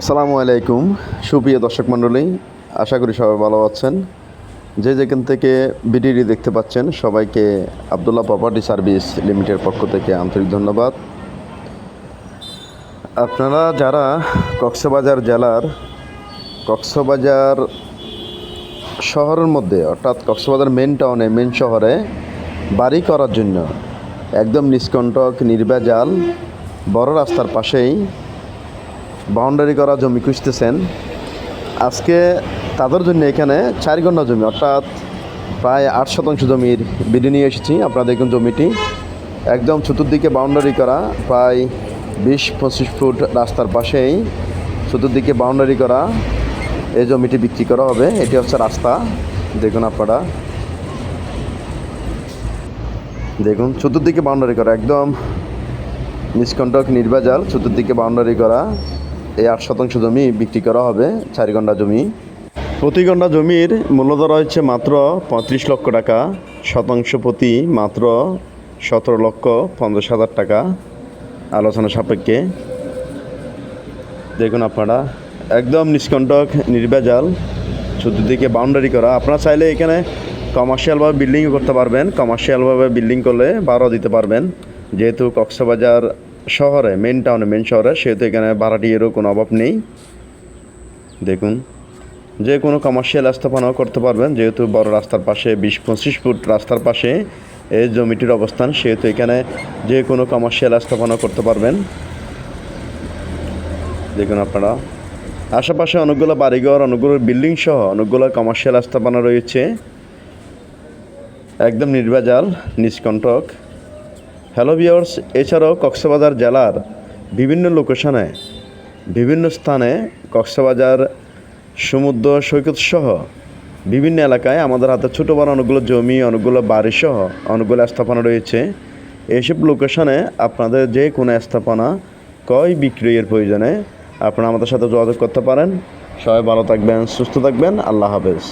আসসালামু আলাইকুম, সুপ্রিয় দর্শক মণ্ডলী, আশা করি সবাই ভালো আছেন। যে যেখান থেকে ভিডিওটি দেখতে পাচ্ছেন, সবাইকে আবদুল্লাহ প্রপার্টি সার্ভিস লিমিটেড পক্ষ থেকে আন্তরিক ধন্যবাদ। আপনারা যারা কক্সবাজার জেলার, কক্সবাজার শহরের মধ্যে, অর্থাৎ কক্সবাজার মেন টাউনে মেন শহরে বাড়ি করার জন্য একদম নিষ্কণ্টক, নির্ভেজাল, বড় রাস্তার পাশেই বাউন্ডারি করা জমি খুঁজতেছেন। আজকে তাদের জন্য এখানে চার ঘণ্টা জমি, অর্থাৎ প্রায় আট শতাংশ জমির বিডি নিয়ে এসেছি। আপনারা দেখুন জমিটি। একদম চতুর্দিকে বাউন্ডারি করা, প্রায় বিশ পঁচিশ ফুট রাস্তার পাশেই চতুর্দিকে বাউন্ডারি করা এই জমিটি বিক্রি করা হবে। এটি হচ্ছে রাস্তা। দেখুন আপনারা। দেখুন, চতুর্দিকে বাউন্ডারি করা, একদম নিষ্কণ্টক নির্বাজাল, চতুর্দিকে বাউন্ডারি করা। এই আট শতাংশ জমি বিক্রি করা হবে, চার ঘণ্টা জমি। প্রতি ঘণ্টা জমির মূল্য হচ্ছে মাত্র পঁয়ত্রিশ লক্ষ টাকা, শতাংশ প্রতি মাত্র সতেরো লক্ষ পঞ্চাশ হাজার টাকা। আলোচনা সাপেক্ষে। দেখুন আপনারা, একদম নিষ্কণ্টক, নির্ভেজাল, চতুর্দিকে বাউন্ডারি করা। আপনারা চাইলে এখানে কমার্শিয়ালভাবে বিল্ডিংও করতে পারবেন। কমার্শিয়ালভাবে বিল্ডিং করলে বারো দিতে পারবেন। যেহেতু কক্সবাজার শহরে মেন টাউনে মেন শহরে, সেহেতু এখানে ভাড়াটিয়েরও কোনো অভাব নেই। দেখুন, যে কোনো কমার্শিয়াল স্থাপনাও করতে পারবেন, যেহেতু বড় রাস্তার পাশে, বিশ, পঁচিশ ফুট রাস্তার পাশে এই জমিটির অবস্থান, সেহেতু এখানে যে কোনো কমার্শিয়াল স্থাপনা করতে পারবেন। দেখুন আপনারা, আশেপাশে অনেকগুলো বাড়িঘর, অনেকগুলো বিল্ডিং সহ অনেকগুলো কমার্শিয়াল স্থাপনা রয়েছে। একদম নির্ভেজাল নিষ্কণ্টক। হ্যালো ভিওর্স এছাড়াও কক্সবাজার জেলার বিভিন্ন লোকেশনে, বিভিন্ন স্থানে কক্সবাজার, সমুদ্র, সৈকত সহ বিভিন্ন এলাকায় আমাদের হাতে ছোটো বড় অনেকগুলো জমি, অনেকগুলো বাড়ি সহ অনেকগুলো স্থাপনা রয়েছে। এইসব লোকেশনে আপনাদের যে কোনো স্থাপনা কয় বিক্রয়ের প্রয়োজনে আপনারা আমাদের সাথে যোগাযোগ করতে পারেন। সবাই ভালো থাকবেন, সুস্থ থাকবেন, আল্লাহ হাফেজ।